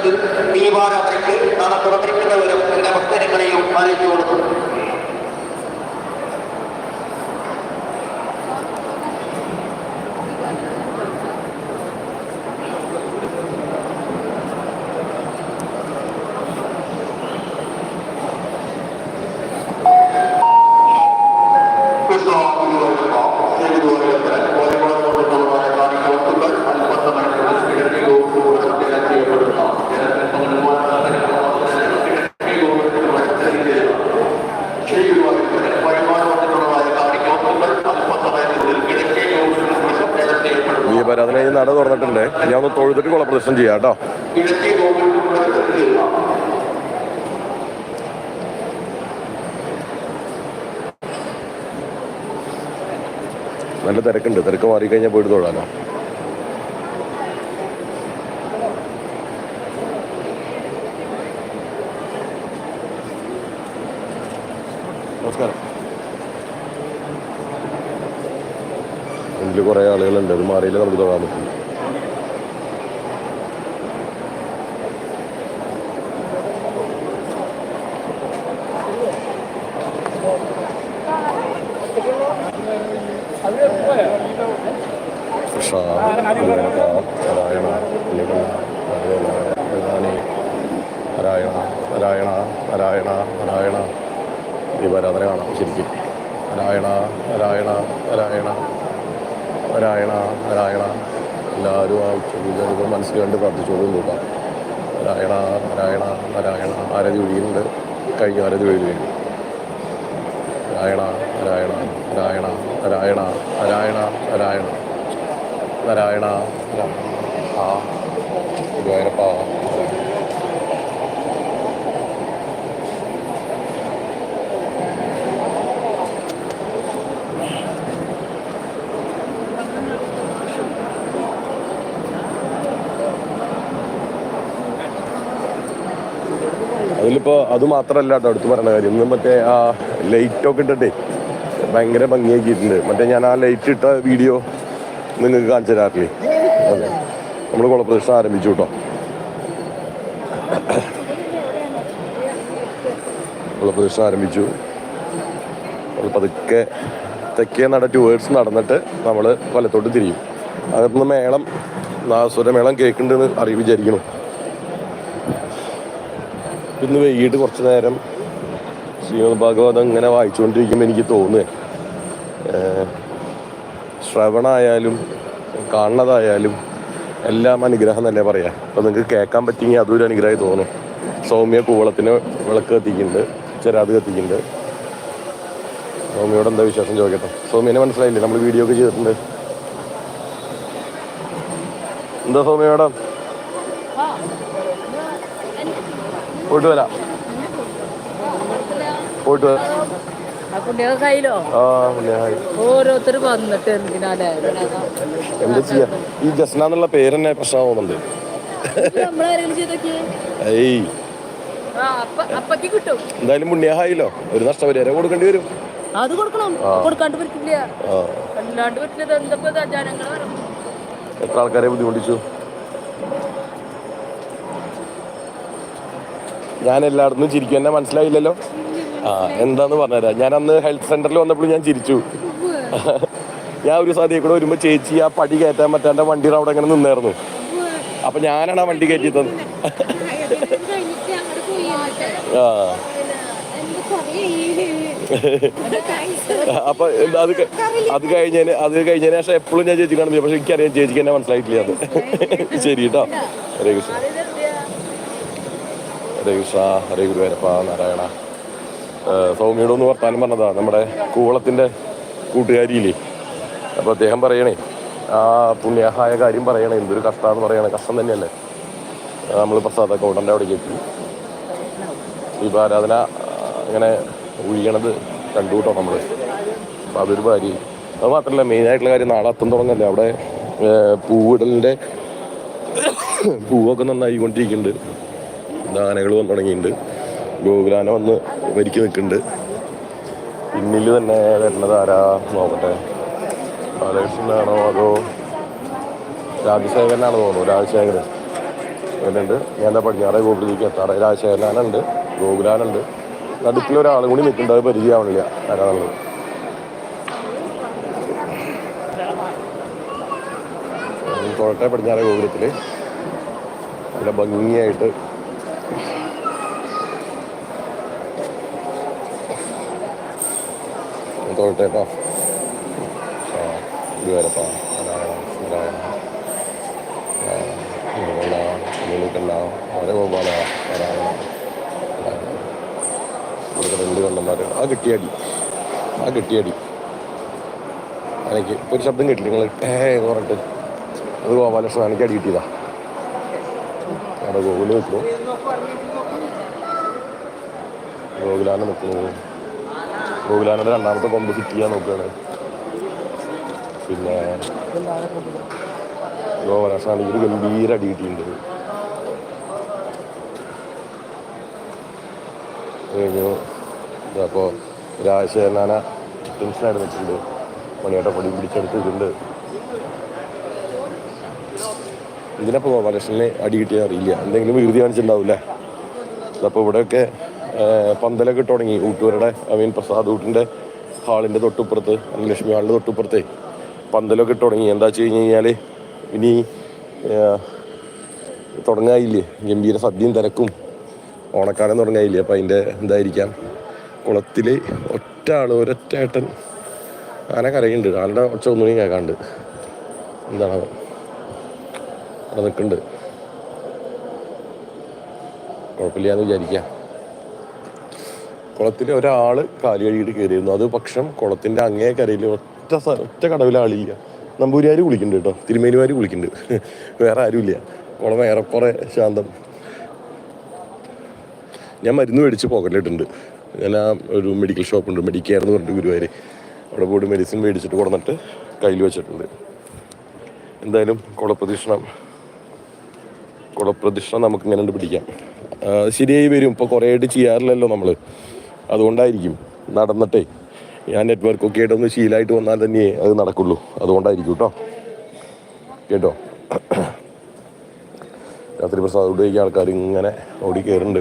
ക്ഷേത്രത്തിൽ ദീപാരാധനയ്ക്ക് നട തുറന്നിരിക്കുന്നവരും എന്റെ ഭക്തജനങ്ങളെയും അറിയിച്ചു കൊടുക്കുന്നു ദീപാരാധന ഞാൻ നട തുറന്നിട്ടുണ്ട്. ഞാൻ ഒന്ന് തൊഴുതിട്ട് കുളപ്രദർശനം ചെയ്യാം കേട്ടോ. നല്ല തിരക്കുണ്ട്. തിരക്ക് മാറിക്കഴിഞ്ഞാൽ പോയിട്ട് തൊഴാനോ നമസ്കാരം. മുന്നിൽ കുറേ ആളുകളുണ്ട് അത് മാറിയില്ല നമുക്ക് തൊഴാൻ പറ്റും കൃഷ്ണ ഗുരുവായൂരപ്പ, നാരായണ കാണാം ശരിക്കും നാരായണ നാരായണ നാരായണ നാരായണ നാരായണ എല്ലാവരും ആ ഉച്ചയ്ക്ക് മനസ്സിൽ കണ്ട് പ്രാർത്ഥിച്ചോളും നോക്കാം രായണ രായണ രായണ ആരതി ഒഴിയുന്നുണ്ട്. കഴിഞ്ഞ ആരതി ഒഴിയിൽ വരും രായണ രായണ രായണ രായണ രായണ നാരായണ നാരായണ ആ. ഗുരുവായൂരപ്പ. അതിലിപ്പോ അത് മാത്രമല്ല കേട്ടോ അടുത്ത് പറഞ്ഞ കാര്യം. ഇന്ന് മറ്റേ ആ ലൈറ്റൊക്കെ ഇട്ടിട്ടേ ഭയങ്കര ഭംഗിയാക്കിയിട്ടുണ്ട്. മറ്റേ ഞാൻ ആ ലൈറ്റ് ഇട്ട വീഡിയോ നിങ്ങൾക്ക് കാണിച്ചു തരാറില്ലേ? അതെ. നമ്മൾ കുളപ്രദക്ഷിണം ആരംഭിച്ചു കേട്ടോ കുളപ്രദക്ഷിണം ആരംഭിച്ചു. പതുക്കെ തെക്കേ നട ടൂവേഴ്സ് നടന്നിട്ട് നമ്മൾ വലത്തോട്ട് തിരിയും. അകത്തുനിന്ന് മേളം നാസുരമേളം കേൾക്കുന്നുണ്ടെന്ന് അറിയി വിചാരിക്കണം ഇന്ന് വൈകിട്ട് കുറച്ച് നേരം ശ്രീമദ് ഭാഗവതം ഇങ്ങനെ വായിച്ചുകൊണ്ടിരിക്കുമ്പോൾ എനിക്ക് തോന്നുക ശ്രവണമായാലും കാണുന്നതായാലും എല്ലാം അനുഗ്രഹം തന്നെ പറയാം. അപ്പോൾ നിങ്ങൾക്ക് കേൾക്കാൻ പറ്റിയെങ്കിൽ അതൊരു അനുഗ്രഹമായി തോന്നും. സൗമ്യ കൂവളത്തിന് വിളക്ക് കത്തിക്കുന്നുണ്ട് ചെരാത് കത്തിക്കുന്നുണ്ട്. സൗമ്യയോട് എന്താ വിശേഷം ചോദിക്കട്ടെ? സൗമ്യനെ മനസ്സിലായില്ലേ? നമ്മൾ വീഡിയോ ഒക്കെ ചെയ്തിട്ടുണ്ട്. എന്താ സൗമ്യ പോയിട്ട് വരാം. പോയിട്ട് വരാം. കയ്യിലോ ഓരോരുത്തർ വന്നിട്ട് എന്തിനാലേ എന്താ ചെയ്യാ? ഈ ജസ്ന എന്നുള്ള പേര് തന്നെ പ്രശ്നമാവുന്നുണ്ട് എന്തായാലും പുണ്യഹായില്ലോ. ഒരു നഷ്ടപരിഹാരം കൊടുക്കേണ്ടി വരും. അത് കൊടുക്കണം. കൊടുക്കാണ്ട് പറ്റില്ല. അല്ലാണ്ട് പറ്റില്ല. എത്ര ആൾക്കാരെ ബുദ്ധിമുട്ടിച്ചു? ഞാൻ എല്ലായിടത്തും ചിരിക്കും. എന്നെ മനസ്സിലായില്ലല്ലോ? ആ എന്താന്ന് പറഞ്ഞുതരാം. ഞാൻ അന്ന് ഹെൽത്ത് സെന്ററിൽ വന്നപ്പോഴും ഞാൻ ചിരിച്ചു. ഞാൻ ഒരു സാധ്യത കൂടെ വരുമ്പോൾ ചേച്ചി ആ പടി കയറ്റാൻ പറ്റാണ്ട് വണ്ടിയുടെ അവിടെ അങ്ങനെ നിന്നായിരുന്നു. അപ്പൊ ഞാനാണ് ആ വണ്ടി കയറ്റി തന്നത് ആ. അപ്പൊ അത് അത് കഴിഞ്ഞതിന് അത് കഴിഞ്ഞതിന് ശേഷം എപ്പോഴും ഞാൻ ചേച്ചി കാണുന്നില്ല പക്ഷെ എനിക്കറിയാം ചേച്ചിക്ക് എന്നെ മനസ്സിലായിട്ടില്ല അത്. ശരി കേട്ടോ. ഹരേ കൃഷ്ണ. ഹരേ കൃഷ്ണ ഹരേ ഗുരുവായൂരപ്പ നാരായണ. സൗമ്യയുടെ ഒന്ന് വർത്താനം പറഞ്ഞതാ. നമ്മുടെ കൂവളത്തിന്റെ കൂട്ടുകാരിയില്ലേ? അപ്പോൾ അദ്ദേഹം പറയണേ ആ പുണ്യഹായ കാര്യം പറയണേ എന്തൊരു കഷ്ടമാണെന്ന് പറയണേ കഷ്ടം തന്നെയല്ലേ? നമ്മൾ പ്രസാദ കൗണ്ടന്റെ അവിടേക്ക് എത്തി. ആരാധന ഇങ്ങനെ ഒഴിയണത് കണ്ടു കേട്ടോ നമ്മൾ അപ്പോൾ അതൊരു ഭാര്യ അത് മാത്രമല്ല മെയിനായിട്ടുള്ള കാര്യം നാളെ അത്തം തുടങ്ങല്ലേ? അവിടെ പൂവിടലിന്റെ പൂവൊക്കെ നന്നായി കൊണ്ടിരിക്കുന്നുണ്ട് വന്ന് തുടങ്ങിയിട്ടുണ്ട്. ഗോകുലാന വന്ന് വരിക്ക് നിൽക്കുന്നുണ്ട്. പിന്നിൽ തന്നെ വരുന്നത് ആരാ? നോക്കട്ടെ ബാലകൃഷ്ണനാണോ അതോ രാജശേഖരനാണോ തോന്നുന്നു. രാജശേഖരൻ. ഉണ്ട് ഞാൻ എന്താ പടിഞ്ഞാറേ ഗോകുലത്തേക്ക് എത്താറ്. രാജശേഖരനാനുണ്ട് ഗോകുലാനുണ്ട് നടുക്കിലൊരാളും കൂടി നിൽക്കുന്നുണ്ട്. അത് പരിചയമാവണില്ല ആരാണുള്ളത് കോട്ടയ പടിഞ്ഞാറേ ഗോകുലത്തിൽ നല്ല ഭംഗിയായിട്ട് തൊഴട്ടെ കേട്ടോ ഗുരുവായൂരപ്പ നാരായണ നീലക്കണ്ണ വരഗോപാല നാരായണ ഇവിടുത്തെ രണ്ട് ആ കിട്ടിയടി. ആ കിട്ടിയടി. ഒരു ശബ്ദം കേട്ടില്ല നിങ്ങൾ ഏ എന്ന് പറഞ്ഞിട്ട്. അത് ഗോപാലകൃഷ്ണൻ എനിക്ക് അടി കിട്ടിയതാ. അവിടെ ഗോകുൽ നിൽക്കുന്നു ഗോകുലാണ് ഗോകുലാനയുടെ രണ്ടാമത്തെ കൊമ്പ് ഫിറ്റ് ചെയ്യാൻ നോക്കുകയാണ്. പിന്നെ ഗോപാലകൃഷ്ണനാണെങ്കിൽ ഒരു ഗംഭീര അടി കിട്ടിയിട്ടുണ്ട് കഴിഞ്ഞു അപ്പോൾ രാജശേഖരനാന ടെൻഷനായിട്ട് നിൽക്കുന്നുണ്ട് മണിയേട്ട പൊടി പിടിച്ചെടുത്തിട്ടുണ്ട്. ഇതിനപ്പോൾ ഗോപാലകൃഷ്ണനെ അടി കിട്ടിയാൽ അറിയില്ല. എന്തെങ്കിലും വികൃതി കാണിച്ചിട്ടുണ്ടാവില്ല? അപ്പോൾ ഇവിടെയൊക്കെ പന്തലൊക്കെ ഇട്ട് തുടങ്ങി. ഊട്ടൂരുടെ ഐ മീൻ പ്രസാദ് ഊട്ടിന്റെ ഹാളിന്റെ തൊട്ടുപ്പുറത്ത് ലക്ഷ്മി ഹാളിന്റെ തൊട്ടുപ്പുറത്തെ പന്തലൊക്കെ ഇട്ട് തുടങ്ങി. എന്താ വെച്ച് കഴിഞ്ഞ് കഴിഞ്ഞാൽ ഇനി തുടങ്ങായില്ലേ ഗംഭീര സദ്യയും തിരക്കും ഓണക്കാലം തുടങ്ങായില്ലേ അപ്പം അതിന്റെ എന്തായിരിക്കാം? കുളത്തിൽ ഒറ്റ ആൾ ഒരൊറ്റ ഏട്ടൻ. ആന കരയുണ്ട് ആളുടെ ഒച്ച ഒന്നും കേൾക്കാണ്ട് എന്താണ്? അവിടെ നിൽക്കുന്നുണ്ട്. കുഴപ്പമില്ല എന്ന് വിചാരിക്കാം കുളത്തിൽ ഒരാൾ കാൽ കഴുകിയിട്ട് കയറിയിരുന്നു. അത് പക്ഷം കുളത്തിന്റെ അങ്ങേ കരയിൽ ഒറ്റ ഒറ്റ കടവിലാളില്ല നമ്പൂരിയാർ കുളിക്കുന്നുണ്ട് കേട്ടോ. തിരുമേനിമാർ കുളിക്കുന്നുണ്ട് വേറെ ആരുമില്ല കുളം ഏറെക്കുറെ ശാന്തം. ഞാൻ മരുന്ന് മേടിച്ച് പോക്കറ്റിലിട്ടുണ്ട് ഞാൻ ആ ഒരു മെഡിക്കൽ ഷോപ്പുണ്ട് മെഡിക്കെയർ എന്ന് പറഞ്ഞിട്ട് ഗുരുവായൂർ അവിടെ പോയിട്ട് മെഡിസിൻ മേടിച്ചിട്ട് കൊടുന്നിട്ട് കയ്യിൽ വെച്ചിട്ടുണ്ട്. എന്തായാലും കുളപ്രദക്ഷിണം കുളപ്രദക്ഷിണം നമുക്ക് ഇങ്ങനെ പിടിക്കാം ശരിയായി വരും. ഇപ്പോൾ കുറേ ആയിട്ട് ചെയ്യാറില്ലല്ലോ നമ്മൾ അതുകൊണ്ടായിരിക്കും നടന്നിട്ടേ. ഞാൻ നെറ്റ്വർക്ക് ഒക്കെ ആയിട്ട് ഒന്ന് ശീലമായിട്ട് വന്നാൽ തന്നെ അത് നടക്കുള്ളൂ. അതുകൊണ്ടായിരിക്കും കേട്ടോ. കേട്ടോ? രാത്രി പ്രസാദ് ഉപയോഗിക്കുന്ന ആൾക്കാർ ഇങ്ങനെ ഓടി കയറുന്നുണ്ട്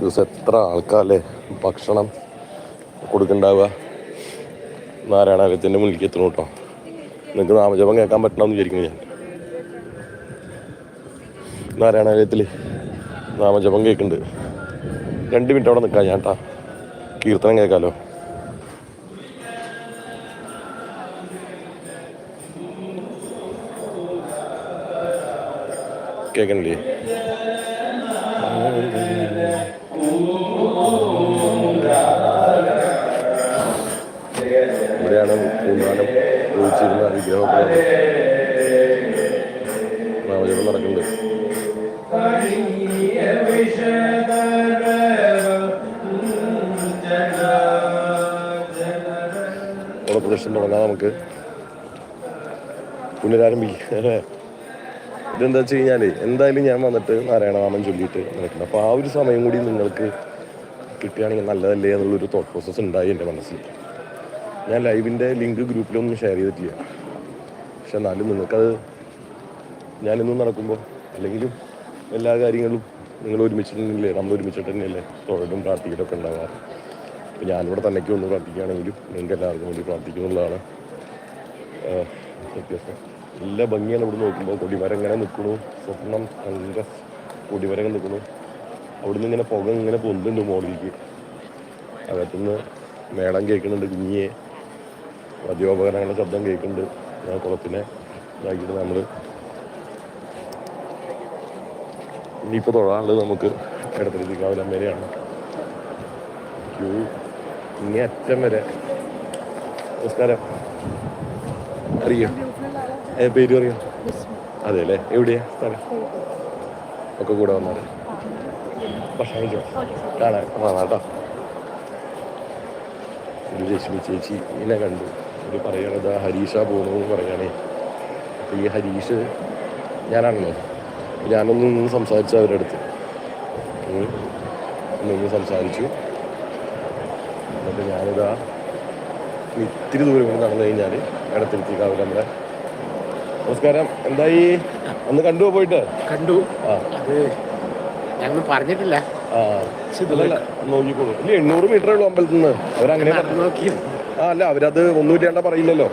ദിവസം എത്ര ആൾക്കാരല്ലേ? ഭക്ഷണം കൊടുക്കണ്ടാവുക. നാരായണാലയത്തിന്റെ മുന്നിലേക്ക് എത്തണം കേട്ടോ. നിങ്ങൾക്ക് നാമജപം കേൾക്കാൻ പറ്റണമെന്ന് വിചാരിക്കുന്നു ഞാൻ. നാരായണാലയത്തിൽ നാമജപം കേൾക്കുന്നുണ്ട്. രണ്ട് മിനിറ്റ് അവിടെ നിൽക്കാം ഞാൻ കേട്ടാ കീർത്തനം കേൾക്കാമല്ലോ കേൾക്കണില്ലേ? ഇവിടെയാണ് പൂന്താനം ഒഴിച്ചിരുന്ന വിഗ്രഹമൊക്കെ ഓണപ്രദക്ഷിണം തുടങ്ങാം നമുക്ക് പുനരാരംഭിക്കാം അല്ലേ? ഇതെന്താ വെച്ച് കഴിഞ്ഞാൽ എന്തായാലും ഞാൻ വന്നിട്ട് നാരായണനാമം ചൊല്ലിയിട്ട് നിൽക്കുന്നത് അപ്പോൾ ആ ഒരു സമയം കൂടി നിങ്ങൾക്ക് കിട്ടുകയാണെങ്കിൽ നല്ലതല്ലേ എന്നുള്ളൊരു തോട്ട് പ്രോസസ്സ് ഉണ്ടായി എന്റെ മനസ്സിൽ. ഞാൻ ലൈവിന്റെ ലിങ്ക് ഗ്രൂപ്പിലൊന്നും ഷെയർ ചെയ്തിട്ടില്ല. പക്ഷെ എന്നാലും നിങ്ങൾക്കത് ഞാനിന്നും നടക്കുമ്പോൾ അല്ലെങ്കിലും എല്ലാ കാര്യങ്ങളും നിങ്ങൾ ഒരുമിച്ചിട്ടുണ്ടെങ്കിലേ നമ്മൾ ഒരുമിച്ചിട്ട് തന്നെയല്ലേ തൊഴിലും പ്രാർത്ഥിക്കലൊക്കെ ഉണ്ടാകാറ് അപ്പോൾ ഞാനിവിടെ തന്നെയ്ക്ക് ഒന്ന് പ്രാർത്ഥിക്കുകയാണെങ്കിലും നിങ്ങൾക്ക് എല്ലാവർക്കും വേണ്ടി പ്രാർത്ഥിക്കുന്നുള്ളതാണ്. വ്യത്യാസം. നല്ല ഭംഗിയാണ് ഇവിടെ നോക്കുമ്പോൾ. കൊടിമരം ഇങ്ങനെ നിൽക്കണു സ്വപ്നം നല്ല കൊടിമരം നിൽക്കണു അവിടുന്ന് ഇങ്ങനെ പുക ഇങ്ങനെ പൊന്തുണ്ട് മോളിലേക്ക്. അകത്തുനിന്ന് മേളം കേൾക്കുന്നുണ്ട് കുഞ്ഞിയെ. വാദ്യോപകരണങ്ങളുടെ ശബ്ദം കേൾക്കുന്നുണ്ട്. ഞാൻ കുളത്തിനെ ഇതാക്കിയിട്ട് നമ്മൾ ഇനിയിപ്പോൾ തൊഴാനുള്ളത് നമുക്ക് ഇടത്തിലേക്ക് കാവലം വരെയാണ് ക്യൂ ഇങ്ങേ അറ്റം വരെ. നമസ്കാരം. അറിയോ? പേര് അറിയോ അതെ അല്ലേ എവിടെയാ? സ്ഥലം? ഒക്കെ കൂടെ വന്നാൽ ഭക്ഷണം കഴിച്ചോ? കാണാൻ വന്നാ കേട്ടോ ഒരു രശ്മി ചേച്ചി ഇങ്ങനെ കണ്ടു. ഒരു പറയണത് ഹരീഷ പോകുന്നു പറയണേ. അപ്പൊ ഈ ഹരീഷ് ഞാനാണല്ലോ. ഞാനൊന്നും നിന്ന് സംസാരിച്ചു അവരുടെ അടുത്ത്. നിന്ന് സംസാരിച്ചു. ഞാനിതാ ഇത്തിരി ദൂരം കൂടി നടന്നു കഴിഞ്ഞാൽ ഇടത്തിരുത്തി കാവിൽ നമ്മുടെ നമസ്കാരം. എന്തായി? ഒന്ന് കണ്ടു പോയിട്ട്? കണ്ടു. ഞങ്ങൾ പറഞ്ഞിട്ടില്ല. നോക്കിക്കോളൂ. ഇല്ല എണ്ണൂറ് മീറ്ററേ ഉള്ളൂ അമ്പലത്തിൽ നിന്ന്. അവരങ്ങനെ ആ അല്ല അവരത് ഒന്നുമില്ലാണ്ട പറയില്ലല്ലോ.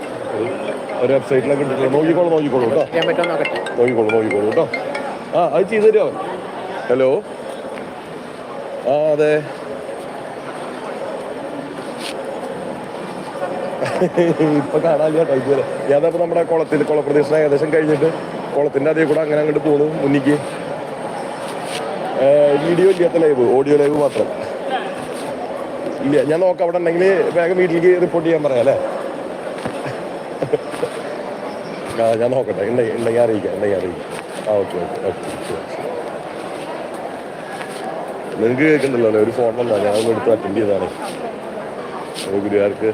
ഒരു വെബ്സൈറ്റിലൊക്കെ ഇട്ടിട്ടില്ല നോക്കിക്കോളൂ നോക്കിക്കോളൂ കേട്ടോ. നോക്കിക്കോളൂ നോക്കിക്കോളൂ കേട്ടോ. ആ അത് ചെയ്തു തരുമോ ഹലോ? ആ അതെ. ഇപ്പൊ കാണാനില്ല ഇതുവരെ. ഞാനപ്പോ നമ്മുടെ കുളത്തിൽ കുളപ്രദേശം ഏകദേശം കഴിഞ്ഞിട്ട് കുളത്തിന്റെ അതേ കൂടെ അങ്ങനെ അങ്ങോട്ട് പോണു മുന്നിക്ക്. വീഡിയോ ഇല്ലാത്ത ലൈവ് ഓഡിയോ ലൈവ് മാത്രം. ഇല്ല ഞാൻ നോക്കാം അവിടെ ഉണ്ടെങ്കിൽ വേഗം വീട്ടിലേക്ക് റിപ്പോർട്ട് ചെയ്യാൻ പറയാം അല്ലേ? ഞാൻ നോക്കട്ടെ ഉണ്ടെങ്കിൽ ഉണ്ടെങ്കിൽ അറിയിക്കാം ഉണ്ടെങ്കിൽ അറിയിക്കാം. ആ ഓക്കെ ഓക്കെ ഓക്കെ നിങ്ങൾക്ക് കേൾക്കണ്ടല്ലോ ഒരു ഫോണല്ല വന്നാൽ ഞാൻ എടുത്ത് അറ്റൻഡ് ചെയ്താണ് ഗുരുവാർക്ക്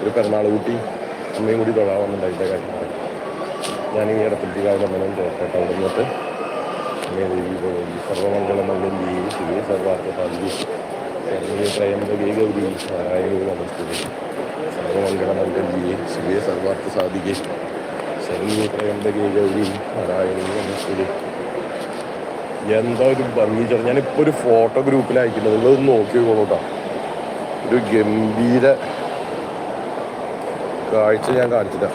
ഒരു പിറന്നാൾ കൂട്ടി അമ്മയും കൂടി തൊഴാൻ വന്നിട്ടുണ്ടായില്ല കാര്യം ഞാൻ ഈ ഇടപ്പറ്റി കാലം കേട്ടോ അവിടെ നിന്നിട്ട് സർവമംഗളം മംഗലി ശിവ സർവാർത്ഥ സാധി ത്രയംബകേ ഗൗരി നാരായണി നമസ്തുതി. സർവമംഗള മംഗലി ശിവേ സർവാർത്ഥ സാധികേ ശരണി ത്രയംബകേ ഗൗരി നാരായണി നമസ്തുതി. എന്താ ഒരു ഭംഗി ചേർന്ന് ഞാനിപ്പോൾ ഒരു ഫോട്ടോ ഗ്രൂപ്പിൽ അയക്കുന്നത് നിങ്ങളൊന്ന് നോക്കി നോക്കോട്ടോ ഒരു ഗംഭീര കാഴ്ച ഞാൻ കാണിച്ചില്ല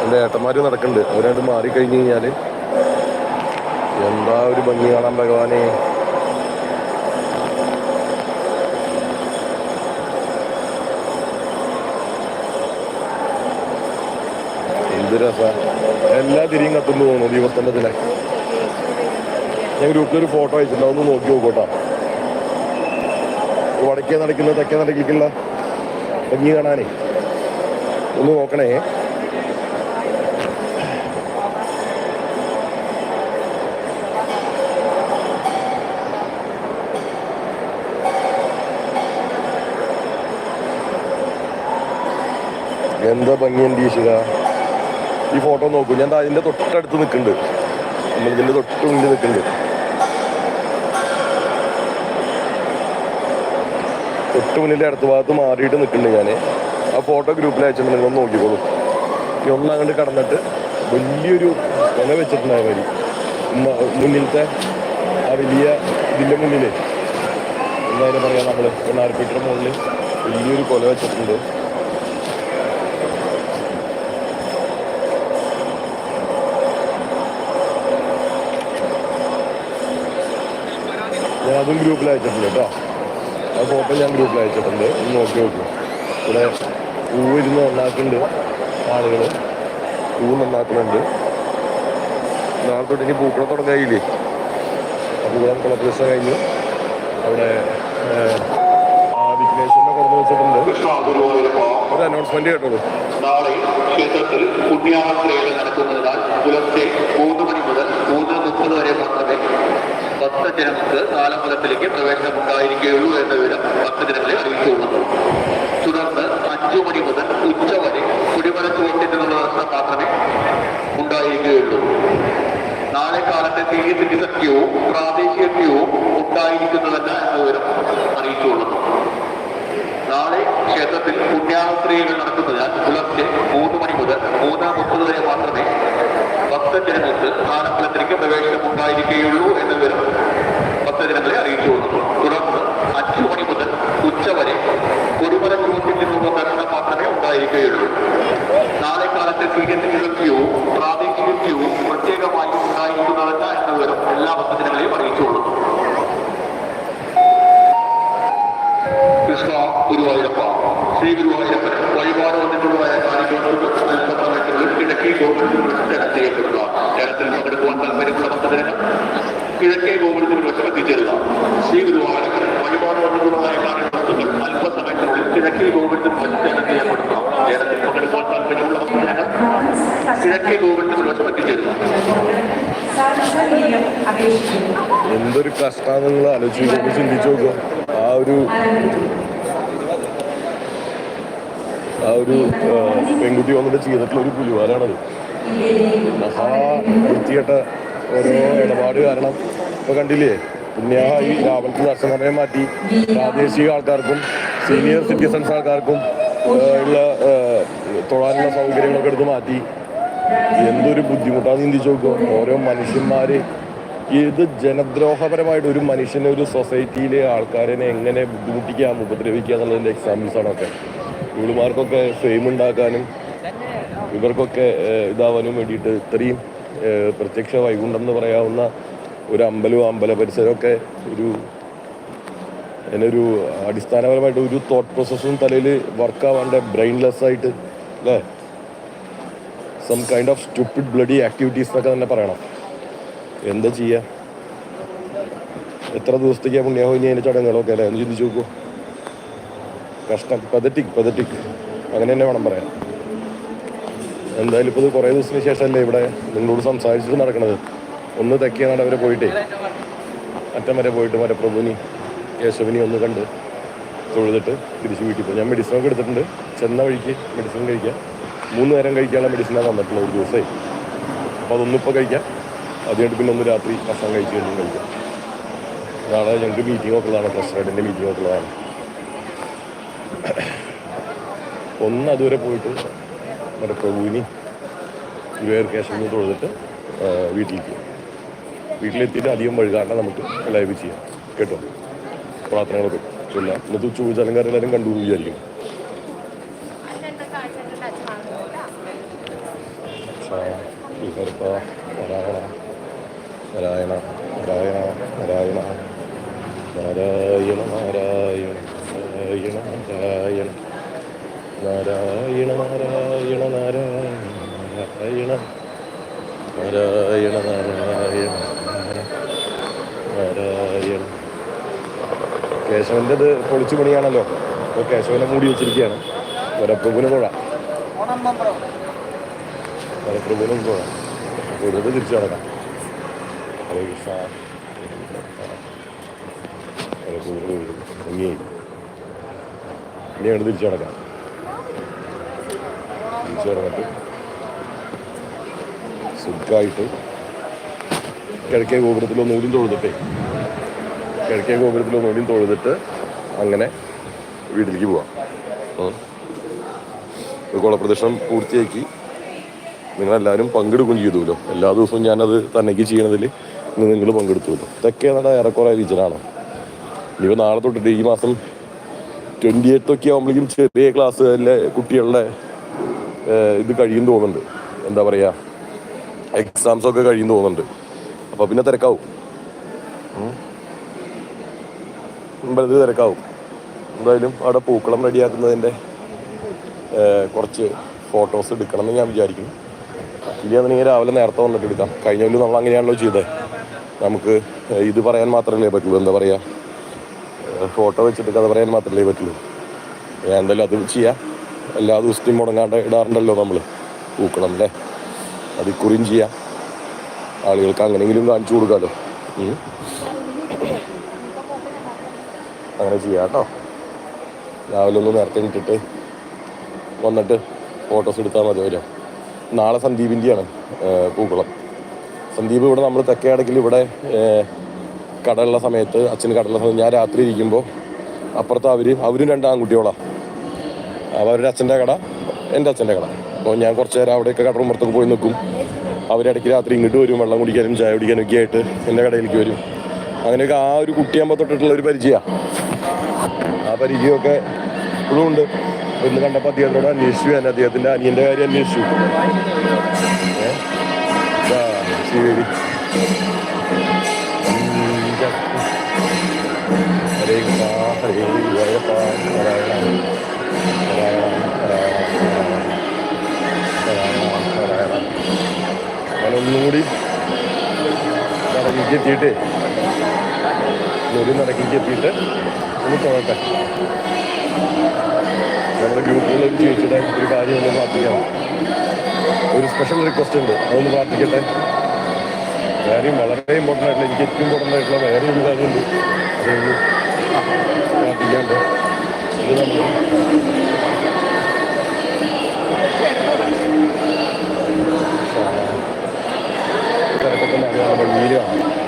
എന്റെ ഏട്ടന്മാർ നടക്കുന്നുണ്ട് അവരായിട്ട് മാറിക്കഴിഞ്ഞ് കഴിഞ്ഞാൽ എന്താ ഒരു ഭംഗി കാണാൻ ഭഗവാനെ? എന്ത് എല്ലാ തിരിയും കത്തുന്നു തോന്നുന്നു ദിവസത്തിന്റെ ഞാൻ ഗ്രൂപ്പിലൊരു ഫോട്ടോ അയച്ചിട്ടുണ്ട് ഒന്ന് നോക്കി നോക്കോട്ടോ വടക്കേ നടക്കുന്ന തെക്കേ നടക്കില്ല. ഭംഗി കാണാനേ. ഒന്ന് നോക്കണേ. എന്താ ഭംഗി എന്റെ ഈശ്വര? ഈ ഫോട്ടോ നോക്കൂ. ഞാൻ അതിന്റെ തൊട്ടടുത്ത് നിൽക്കുന്നുണ്ട്. നമ്മളിതിന്റെ തൊട്ട് മുന്നിൽ നിൽക്കുന്നുണ്ട്. തൊട്ട് മുന്നിൽ അടുത്ത ഭാഗത്ത് മാറിയിട്ട് നിൽക്കുന്നുണ്ട് ഞാൻ ആ ഫോട്ടോ ഗ്രൂപ്പിൽ അയച്ചിട്ടുണ്ട്. നിങ്ങൾ നോക്കിക്കോളൂ. ഈ ഒന്നങ്ങോട്ട് കടന്നിട്ട് വലിയൊരു കൊല വെച്ചിട്ടുണ്ടായ ഉമ്മ- മുന്നിലത്തെ ആ വലിയ ഇതിന്റെ മുന്നിൽ എന്തായാലും പറയാം നമ്മൾ നാർപ്പീറ്റർ മുകളിൽ വലിയൊരു കൊല വെച്ചിട്ടുണ്ട്. അതും ഗ്രൂപ്പിൽ അയച്ചിട്ടുണ്ട് കേട്ടോ. ആ ഫോട്ടോ ഞാൻ ഗ്രൂപ്പിൽ അയച്ചിട്ടുണ്ട്. ഒന്ന് നോക്കി നോക്കൂ. ഇവിടെ പൂ ഇരുന്ന് നന്നാക്കുന്നുണ്ട് ആളുകൾ പൂ നന്നാക്കുന്നുണ്ട്. നാളെ തൊട്ട് ഇനി പൂക്കളം തുടങ്ങായില്ലേ പൂക്കളം ദിവസം കഴിഞ്ഞു. അവിടെ വിഘ്നേശ്വരനെ കുറഞ്ഞു വെച്ചിട്ടുണ്ട്. ഒരു അനൗൺസ്മെന്റ് കേട്ടോളൂ. നാളെ ക്ഷേത്രത്തിൽ പുണ്യാഹാരം നടക്കുന്നതിനാൽ പുലർച്ചെ മൂന്ന് മണി മുതൽ മുപ്പത് വരെ മാത്രമേ ഭക്തജനങ്ങൾക്ക് നാലമ്പലത്തിലേക്ക് പ്രവേശനം ഉണ്ടായിരിക്കുകയുള്ളൂ എന്ന വിവരം ഭക്തജനങ്ങളെ അറിയിച്ചുകൊള്ളുന്നു തുടർന്ന് അഞ്ചു മണി മുതൽ ഉച്ച വരെ കുടിമല ചുവട്ടിനുള്ള ദിവസം മാത്രമേ ഉണ്ടായിരിക്കുകയുള്ളൂ. നാളെ കാലത്തെ തീയതി സത്യവും പ്രാദേശിക ഉണ്ടായിരിക്കുന്നതല്ല എന്ന വിവരം അറിയിച്ചുകൊള്ളുന്നു. നാളെ ക്ഷേത്രത്തിൽ പുണ്യാവസ്ത്രീകൾ നടക്കുന്നതിനാൽ പുലർച്ചെ മൂന്ന് മണി മുതൽ മൂന്ന് മുപ്പത് വരെ മാത്രമേ ഭക്തജനങ്ങൾക്ക് ആനമ്പലത്തിലേക്ക് പ്രവേശനം ഉണ്ടായിരിക്കുകയുള്ളൂ എന്ന വിവരം ഭക്തജനങ്ങളെ അറിയിച്ചു തുടർന്ന് അഞ്ചു മണി മുതൽ ഉച്ചവരെ വരെ കൊടിമല ഗ്രൂപ്പിൽ നിന്നുള്ള ദർശനം മാത്രമേ ഉണ്ടായിരിക്കുകയുള്ളൂ. നാളെ കാലത്തെ സ്വീകരിക്കുകയോ പ്രാദേശികയോ പ്രത്യേകമായി ഉണ്ടായിരിക്കുന്നതല്ല എന്ന വിവരം എല്ലാ ഭക്തജനങ്ങളെയും അറിയിച്ചുകൊള്ളുന്നു കൃഷ്ണ ഗുരുവായൂരപ്പ ശ്രീ ഗുരുവായൂരപ്പൻ എന്തൊരു കഷ്ടമാണ് ആലോചിച്ച് ചിന്തിച്ചു നോക്കുക. ആ ഒരു ആ ഒരു ആ, പെൺകുട്ടി വന്നിട്ട് ചെയ്തിട്ടുള്ള ഒരു പുലിവാലാണത്. മഹാ വൃത്തികെട്ട ഓരോ ഇടപാട് കാരണം ഇപ്പൊ കണ്ടില്ലേ പുണ്യാഹ ഈ രാവിലത്തെ ദർശനമയം മാറ്റി പ്രാദേശിക ആൾക്കാർക്കും സീനിയർ സിറ്റിസൺസ് ആൾക്കാർക്കും ഉള്ള തൊഴാനുള്ള സൗകര്യങ്ങളൊക്കെ എടുത്ത് മാറ്റി. എന്തൊരു ബുദ്ധിമുട്ടാന്ന് ചിന്തിച്ചു നോക്കുക ഓരോ മനുഷ്യന്മാര് ഇത് ജനദ്രോഹപരമായിട്ട് ഒരു മനുഷ്യനെ ഒരു സൊസൈറ്റിയിലെ ആൾക്കാരെ എങ്ങനെ ബുദ്ധിമുട്ടിക്കാം ഉപദ്രവിക്കുക എന്നുള്ളതിന്റെ എക്സാമ്പിൾസ് ആണൊക്കെ. ഇവളുമാർക്കൊക്കെ ഫെയിം ഉണ്ടാക്കാനും ഇവർക്കൊക്കെ ഇതാവാനും വേണ്ടിയിട്ട് ഇത്രയും പ്രത്യക്ഷ വൈകുണ്ടെന്ന് പറയാവുന്ന ഒരു അമ്പലവും അമ്പല പരിസരമൊക്കെ ഒരു അതിനൊരു അടിസ്ഥാനപരമായിട്ട് ഒരു തോട്ട് പ്രോസസ്സും തലയിൽ വർക്കാവാണ്ട് ബ്രെയിൻലെസ് ആയിട്ട് അല്ലേ some kind of stupid bloody activities എന്നൊക്കെ തന്നെ പറയണം. എന്താ ചെയ്യുക എത്ര ദിവസത്തേക്കാണ് പുണ്യാഹോ ഇനി അതിന്റെ ചടങ്ങുകളൊക്കെ അല്ലേ? ഒന്ന് ചിന്തിച്ച് നോക്കൂ. കഷ്ടം. പതറ്റിക് പതറ്റിക് അങ്ങനെ തന്നെ വേണം പറയാൻ. എന്തായാലും ഇപ്പോൾ ഇത് കുറേ ദിവസത്തിന് ശേഷമല്ലേ ഇവിടെ നിങ്ങളോട് സംസാരിച്ചിട്ട് നടക്കണത്? ഒന്ന് തെക്കേ നടവരെ പോയിട്ടേ. അറ്റം വരെ പോയിട്ട് മരപ്രഭുവിനി യേശുവിനി ഒന്ന് കണ്ട് തൊഴുതിട്ട് തിരിച്ച് വീട്ടിൽ പോയി. ഞാൻ മെഡിസിനൊക്കെ എടുത്തിട്ടുണ്ട്. ചെന്ന വഴിക്ക് മെഡിസിൻ കഴിക്കാം. മൂന്ന് നേരം കഴിക്കാനുള്ള മെഡിസിനാണ് തന്നിട്ടുള്ളത് ഒരു ദിവസമേ അപ്പോൾ അതൊന്നിപ്പോൾ കഴിക്കാം. അതിനായിട്ട് പിന്നെ ഒന്ന് രാത്രി ഭക്ഷണം കഴിച്ച് കഴിഞ്ഞും കഴിക്കാം. നാളെ ഞങ്ങൾക്ക് മീറ്റിംഗ് ഒക്കെ ഉള്ളതാണ്. പ്രസിഡന്റിന്റെ മീറ്റിംഗ് ഒക്കെ ഉള്ളതാണ്. ഒന്ന് അതുവരെ പോയിട്ട് മറ്റേ പ്രഭുവിനി ഗുരുവായൂർ തൊഴുതിട്ട് ആ, വീട്ടിലേക്ക്. വീട്ടിലെത്തിയിട്ട് അധികം വഴുകാണ്ട് നമുക്ക് ലൈവ് ചെയ്യാം. കേട്ടോ? പ്രാർത്ഥനകളൊക്കെ. ചൊല്ലാം ഇന്നത്തെ ഉച്ച പൂജാലങ്കാരെല്ലാവരും കണ്ടു വിചാരിക്കും ഈശ്വരപ്പ നാരായണ നാരായണ നാരായണ നാരായണ നാരായണ നാരായണ നാരായണ. നാരായണ നാരായണ നാരായണ നാരായണ നാരായണ നാരായണ നാരായണ കേശവന്റെ ഇത് പൊളിച്ചു പണിയാണല്ലോ അപ്പോൾ കേശവനെ മൂടി വെച്ചിരിക്കുകയാണ്. വരപ്രഭുവിന് തൊഴ വരപ്രഭുവിനും പുഴ. കൂടുതൽ തിരിച്ചു നടക്കാം. ഹരേ കൃഷ്ണ. വരപ്രഭുവിന് ഭംഗിയായി ഇനി അങ്ങോട്ട് തിരിച്ചു നടക്കാം തിരിച്ചു നടന്നിട്ട് സുഖമായിട്ട് കിഴക്കേ ഗോപുരത്തിലൊന്ന് ഒന്നുകൂടി തൊഴുതിട്ടേ കിഴക്കേ ഗോപുരത്തിലോ ഒന്നുകൂടി തൊഴുതിട്ട് അങ്ങനെ വീട്ടിലേക്ക് പോവാം. കുളപ്രദക്ഷിണം പൂർത്തിയാക്കി നിങ്ങളെല്ലാവരും പങ്കെടുക്കുകയും ചെയ്തുല്ലോ. എല്ലാ ദിവസവും ഞാനത് തന്നേക്ക് ചെയ്യണതിൽ നിങ്ങൾ പങ്കെടുത്തുല്ലോ. ഇതൊക്കെ നട ഏറെക്കുറെ റീജനാണ് ഇനിയിപ്പോൾ നാളെ തൊട്ടിട്ട് ഈ മാസം ട്വന്റി എയ്ത്ത് ഒക്കെ ആകുമ്പോഴേക്കും ചെറിയ ക്ലാസ്സിലെ കുട്ടികളുടെ ഇത് കഴിയും തോന്നുന്നുണ്ട്. എന്താ പറയുക എക്സാംസ് ഒക്കെ കഴിയും തോന്നുന്നുണ്ട്. അപ്പോൾ പിന്നെ തിരക്കാവും. വലുത് തിരക്കാവും. എന്തായാലും അവിടെ പൂക്കളം റെഡിയാക്കുന്നതിന്റെ കുറച്ച് ഫോട്ടോസ് എടുക്കണം എന്ന് ഞാൻ വിചാരിക്കുന്നു. ഇല്ലാന്നുണ്ടെങ്കിൽ രാവിലെ നേരത്തെ വന്നിട്ട് എടുക്കാം. കഴിഞ്ഞ കൊല്ലം നമ്മൾ അങ്ങനെയാണല്ലോ ചെയ്തത് നമുക്ക് ഇത് പറയാൻ മാത്രമല്ലേ പറ്റുള്ളൂ. എന്താ പറയുക ഫോട്ടോ വെച്ചിട്ട് കഥ പറയാൻ മാത്രമല്ലേ പറ്റുള്ളൂ. ഞാൻ എന്തായാലും അത് ചെയ്യാം. എല്ലാ ദിവസത്തെയും മുടങ്ങാണ്ട് ഇടാറുണ്ടല്ലോ നമ്മൾ പൂക്കണം അല്ലേ അത് കുറിയും ചെയ്യാം. ആളുകൾക്ക് അങ്ങനെയെങ്കിലും കാണിച്ചു കൊടുക്കാമല്ലോ അങ്ങനെ ചെയ്യാം കേട്ടോ. രാവിലെ ഒന്ന് നേരത്തെ ഇട്ടിട്ട് വന്നിട്ട് ഫോട്ടോസ് എടുത്താൽ മതി വരാം നാളെ സന്ദീപിന്റെയാണ് പൂക്കുളം. സന്ദീപ് ഇവിടെ നമ്മൾ തെക്കേ അടക്കിൽ ഇവിടെ കടലുള്ള സമയത്ത് അച്ഛന് കടലുള്ള സമയത്ത് ഞാൻ രാത്രി ഇരിക്കുമ്പോൾ അപ്പുറത്ത് അവർ അവരും രണ്ടാം ആൺകുട്ടികളാണ് അപ്പോൾ അവരുടെ അച്ഛന്റെ കട എന്റെ അച്ഛന്റെ കട. അപ്പോൾ ഞാൻ കുറച്ച് നേരം അവിടെയൊക്കെ കടറും പുറത്തൊക്കെ പോയി നിൽക്കും. അവരിടയ്ക്ക് രാത്രി ഇങ്ങോട്ട് വരും വെള്ളം കുടിക്കാനും ചായ കുടിക്കാനും ഒക്കെ ആയിട്ട് എന്റെ കടയിലേക്ക് വരും. അങ്ങനെയൊക്കെ ആ ഒരു കുട്ടിയാകുമ്പോൾ തൊട്ടിട്ടുള്ള ഒരു പരിചയമാണ്. ആ പരിചയമൊക്കെ ഇപ്പോഴും ഉണ്ട്. ഇന്ന് കണ്ടപ്പോൾ അദ്ദേഹത്തോട് അന്വേഷിച്ചു ഞാൻ അദ്ദേഹത്തിന്റെ അനിയന്റെ കാര്യം അന്വേഷിച്ചു. എത്തിയിട്ട് ഒരു നടക്കിക്ക് എത്തിയിട്ട് നമുക്ക് നോക്കാം നമ്മുടെ ഗ്രൂപ്പുകളിൽ ചോദിച്ചിട്ട് ഒരു കാര്യം ഒന്ന് പ്രാർത്ഥിക്കാം. ഒരു സ്പെഷ്യൽ റിക്വസ്റ്റ് ഉണ്ട്. അതൊന്ന് പ്രാർത്ഥിക്കട്ടെ. കാര്യം വളരെ ഇമ്പോർട്ടന്റ് ആയിട്ടുള്ള എനിക്ക് ഏറ്റവും ഇമ്പോർട്ടന്റ് ആയിട്ടുള്ള വേറെ ഒരു കാര്യമുണ്ട് അതൊന്ന് പ്രാർത്ഥിക്കാണ്ട്. ഇത് നമ്മൾ തിരക്കൊക്കെ നടക്കാൻ വഴിയിലാണ്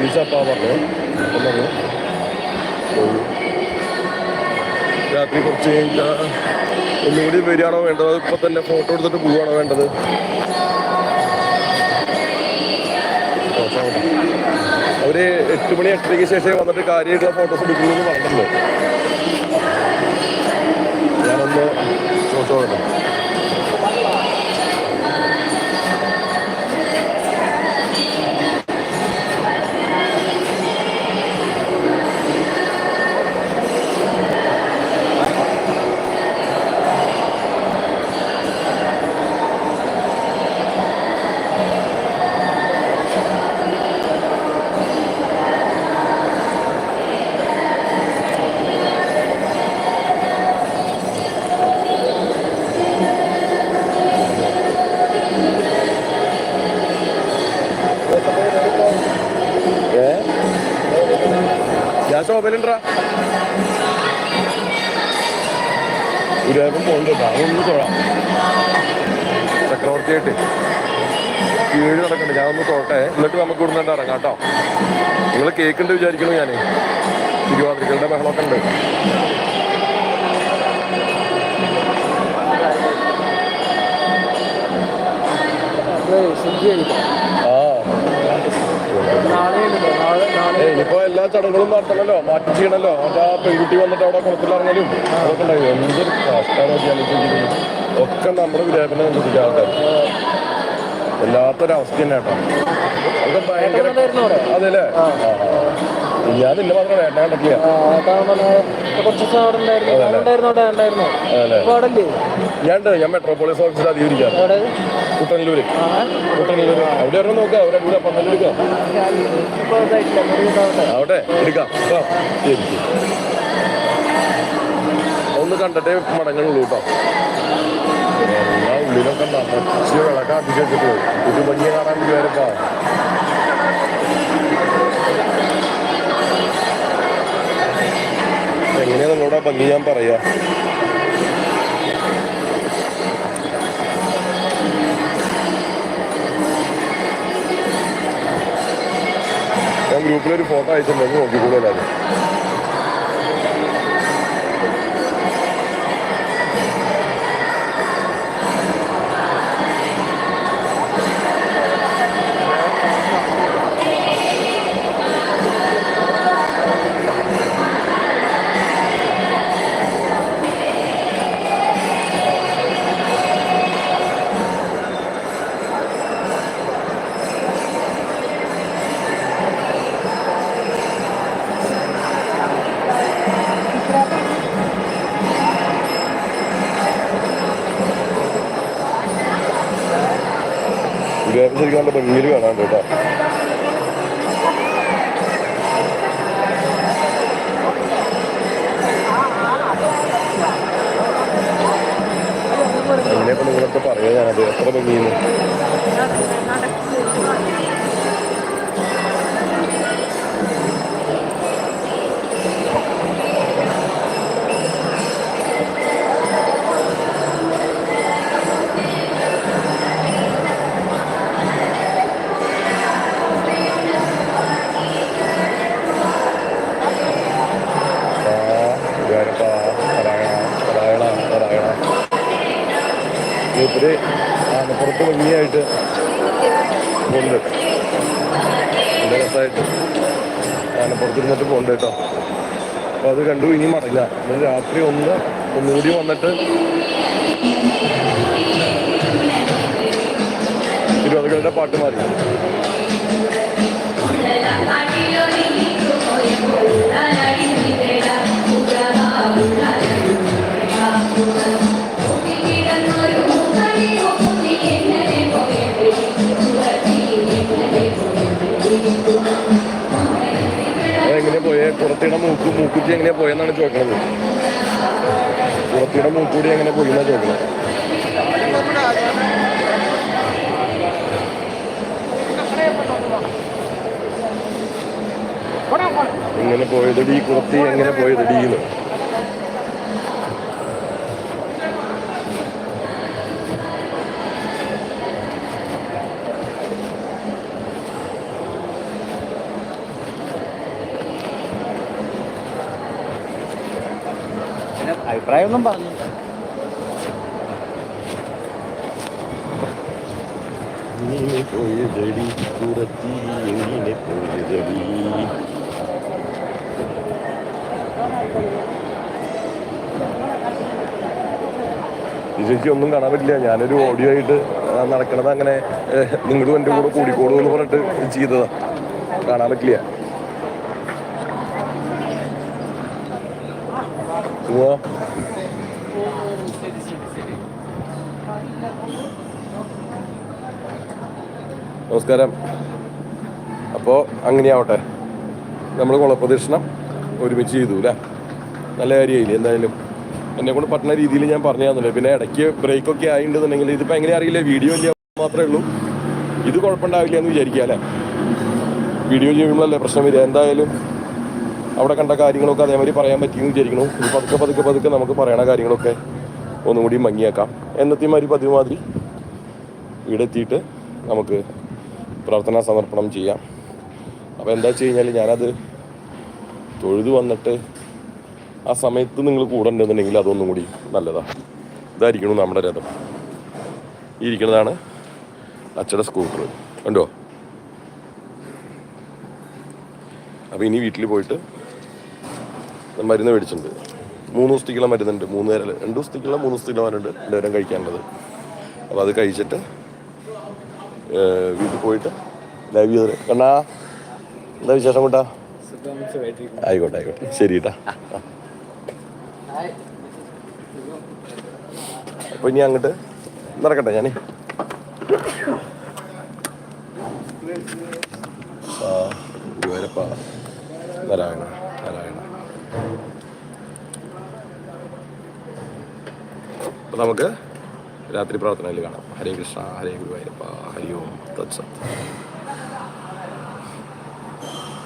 പറഞ്ഞു പോയി. രാത്രി കുറച്ച് കഴിഞ്ഞാൽ ഒന്നുകൂടി വരികയാണോ വേണ്ടത്? ഇപ്പം തന്നെ ഫോട്ടോ എടുത്തിട്ട് പോവുകയാണോ വേണ്ടത്? അവർ എട്ട് മണി എട്ടരയ്ക്ക് ശേഷം വന്നിട്ട് കാര്യമായിട്ടുള്ള ഫോട്ടോസ് എടുക്കുന്നു പറഞ്ഞല്ലോ ഞാനൊന്ന് ഏ ശോഭനുണ്ടാ ഗുരുവായൂരം പോകുന്നുണ്ട് അതൊന്ന് തൊഴാം. ചക്രവർത്തിയായിട്ട് കീഴ് നടക്കണ്ട. ഞാൻ ഒന്ന് തൊട്ടെ എന്നിട്ട് നമുക്ക് ഇവിടുന്ന് ഇറങ്ങാം കേട്ടോ. നിങ്ങൾ കേൾക്കുന്നുണ്ട് വിചാരിക്കണു ഞാൻ തിരുവാതിരകളുടെ ബഹളമൊക്കെ ഉണ്ട്. ഏയ് ഇനിയിപ്പോ എല്ലാ ചടങ്ങുകളും നടത്തണല്ലോ. മാറ്റി ചെയ്യണല്ലോ അപ്പൊ ആ പെൺകുട്ടി വന്നിട്ട് അവിടെ കുളത്തിലിറങ്ങലും അതൊക്കെ ഉണ്ടായി. എന്തൊരു കഷ്ടമാണ് ഒക്കെ നമ്മുടെ വിദ്യാഭ്യാസം കണ്ടുപിടിക്കുക ആൾക്കാർ. വല്ലാത്തൊരവസ്ഥ തന്നെ കേട്ടോ. അതൊക്കെ ഭയങ്കര അതെല്ലേ. ഞാൻ നിന്നെ മാത്രം വേട്ട കണ്ടിട്ടില്ല ഞാൻ മെട്രോപോളിസ് ഓഫീസിൽ അധികരിക്കാം. അവിടെ കുട്ടനല്ലൂര്. കുട്ടനല്ലൂര്. അവിടെ നോക്കാം. അവരെ കൂടെ അവിടെ എടുക്കാം. ഒന്ന് കണ്ടിട്ടേ മടങ്ങുള്ളൂ കേട്ടോ എല്ലാ ഉള്ളിലൊക്കെ നിറച്ച് വിളക്ക് അടിച്ച് വെച്ചിട്ട് ഇത് ഭംഗി കാണാൻ വിചാരിപ്പാ എങ്ങനെയാ നിങ്ങളുടെ ഭംഗി ഞാൻ പറയാ? ഞാൻ ഗ്രൂപ്പിലൊരു ഫോട്ടോ അയച്ചിട്ടുണ്ടെങ്കിൽ നോക്കിക്കോളൂ എല്ലാവരും ഗുരുവായൂർ ശരിക്കും നല്ല ഭംഗിയിൽ കാണാൻ കേട്ടോ എന്നെ ഇപ്പൊ നിങ്ങളൊക്കെ പറയാ ഞാനത് എത്ര ഭംഗിയെന്ന് ഗുരുവായൂരപ്പ നാരായണ നാരായണ നാരായണ മൂപ്പര് പുറത്ത് ഭംഗിയായിട്ട് പോകുന്നുണ്ട് നല്ല രസമായിട്ട്. പുറത്തിരുന്നിട്ട് പോകുന്നുണ്ട് കേട്ടോ. അപ്പോൾ അത് കണ്ടു ഇനി മറില്ല ഇന്ന് രാത്രി ഒന്ന് ഒന്നുകൂടി വന്നിട്ട് തിരുവതുകളുടെ പാട്ട് മാറി. പുറത്തിയുടെ മൂക്ക് മൂക്കുറ്റി എങ്ങനെയാ പോയെന്നാണ് ചോദിക്കുന്നത് പുറത്തിയുടെ മൂക്കൂടി എങ്ങനെ പോയി എന്നാണ് ചോദിക്കണത്. ഇങ്ങനെ പോയതടി കുറത്തി എങ്ങനെ പോയത് അഭിപ്രായമൊന്നും പറഞ്ഞു എങ്ങനെ ഒന്നും കാണാൻ പറ്റില്ല. ഞാനൊരു ഓഡിയോ ആയിട്ട് നടക്കണത് അങ്ങനെ നിങ്ങളും എന്റെ കൂടെ കൂടിക്കോളൂ എന്ന് പറഞ്ഞിട്ട് ചെയ്തതാ. കാണാൻ പറ്റില്ല. പോവാ നമസ്കാരം. അപ്പോൾ അങ്ങനെയാവട്ടെ. നമ്മൾ കുളപ്രദക്ഷിണം ഒരുമിച്ച് ചെയ്തു അല്ലേ നല്ല കാര്യമായില്ലേ എന്തായാലും? എന്നെ കൊണ്ട് പറ്റുന്ന രീതിയിൽ ഞാൻ പറഞ്ഞു തന്നില്ല പിന്നെ ഇടയ്ക്ക് ബ്രേക്കൊക്കെ ആയിട്ടുണ്ടെന്നുണ്ടെങ്കിൽ ഇതിപ്പോൾ എങ്ങനെ അറിയില്ല. വീഡിയോ ഇല്ല മാത്രമേ ഉള്ളൂ. ഇത് കുഴപ്പമുണ്ടാവില്ല എന്ന് വിചാരിക്കുക അല്ലേ വീഡിയോ ചെയ്യുമ്പോഴല്ലേ പ്രശ്നം വരിക. എന്തായാലും അവിടെ കണ്ട കാര്യങ്ങളൊക്കെ അതേമാതിരി പറയാൻ പറ്റിയെന്ന് വിചാരിക്കുന്നു. പതുക്കെ പതുക്കെ പതുക്കെ നമുക്ക് പറയണ കാര്യങ്ങളൊക്കെ ഒന്നും കൂടി ഭംഗിയാക്കാം എന്നത്തെമാതിരി പതിവ് മാതിരി വീടെത്തിയിട്ട് നമുക്ക് പ്രാർത്ഥനാ സമർപ്പണം ചെയ്യാം. അപ്പോൾ എന്താ വെച്ച് കഴിഞ്ഞാൽ ഞാനത് തൊഴുതു വന്നിട്ട് ആ സമയത്ത് നിങ്ങൾ കൂടെ ഉണ്ടെന്നുണ്ടെങ്കിൽ അതൊന്നും കൂടി നല്ലതാണ് ഇതായിരിക്കണം നമ്മുടെ രഥം. ഇരിക്കുന്നതാണ് അച്ഛയുടെ സ്കൂട്ടർ. കണ്ടോ? അപ്പോൾ ഇനി വീട്ടിൽ പോയിട്ട് മരുന്ന് മേടിച്ചിട്ടുണ്ട്. മൂന്ന് ദിവസത്തേക്കുള്ള മരുന്നുണ്ട്. മൂന്ന് നേരം രണ്ട് ദിവസത്തേക്കുള്ള മൂന്ന് ദിവസത്തേക്കുള്ള മരുന്നുണ്ട് രണ്ട് നേരം കഴിക്കാനുള്ളത്. അപ്പോൾ അത് കഴിച്ചിട്ട് വീട്ടിൽ പോയിട്ട് ലൈവ് ചെയ്ത് കണ്ണാ എന്താ വിശേഷം കൂട്ടാ? ആയിക്കോട്ടെ ആയിക്കോട്ടെ. ശരി കേട്ടാ അപ്പൊ ഇനി അങ്ങോട്ട് നടക്കട്ടെ ഞാനേ. ആ ഗുരുവായൂരപ്പ നാരായണ നാരായണ അപ്പൊ നമുക്ക് രാത്രി പ്രാർത്ഥനയിൽ കാണാം. ഹരേ കൃഷ്ണ ഹരേ ഗുരുവായൂരപ്പ ഹരി ഓം തത്സത്.